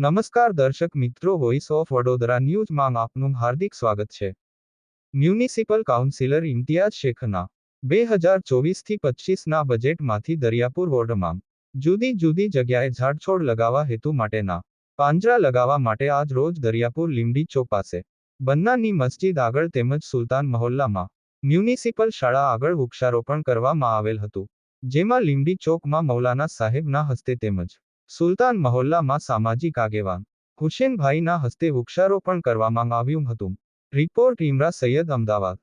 નમસ્કાર દર્શક મિત્રો વોઇસ ઓફ વડોદરા ન્યૂઝમાં આપનું હાર્દિક સ્વાગત છે. મ્યુનિસિપલ કાઉન્સિલર ઇમ્તિયાઝ શેખના બે હજાર ચોવીસથી પચીસના બજેટમાંથી દરિયાપુર વોર્ડમાં જુદી જુદી જગ્યાએ ઝાડછોડ લગાવવા હેતુ માટેના પાંજરા લગાવવા માટે આજ રોજ દરિયાપુર લીમડી ચોક પાસે બન્નાની મસ્જિદ આગળ તેમજ સુલતાન મહોલ્લામાં મ્યુનિસિપલ શાળા આગળ વૃક્ષારોપણ કરવામાં આવેલ હતું. જેમાં લીમડી ચોકમાં મૌલાના સાહેબના હસ્તે તેમજ સુલતાન મહોલ્લામાં સામાજિક આગેવાન. હુસેનભાઈના હસ્તે વૃક્ષારોપણ કરવામાં આવ્યું હતું. રિપોર્ટ ઇમરા સૈયદ અમદાવાદ.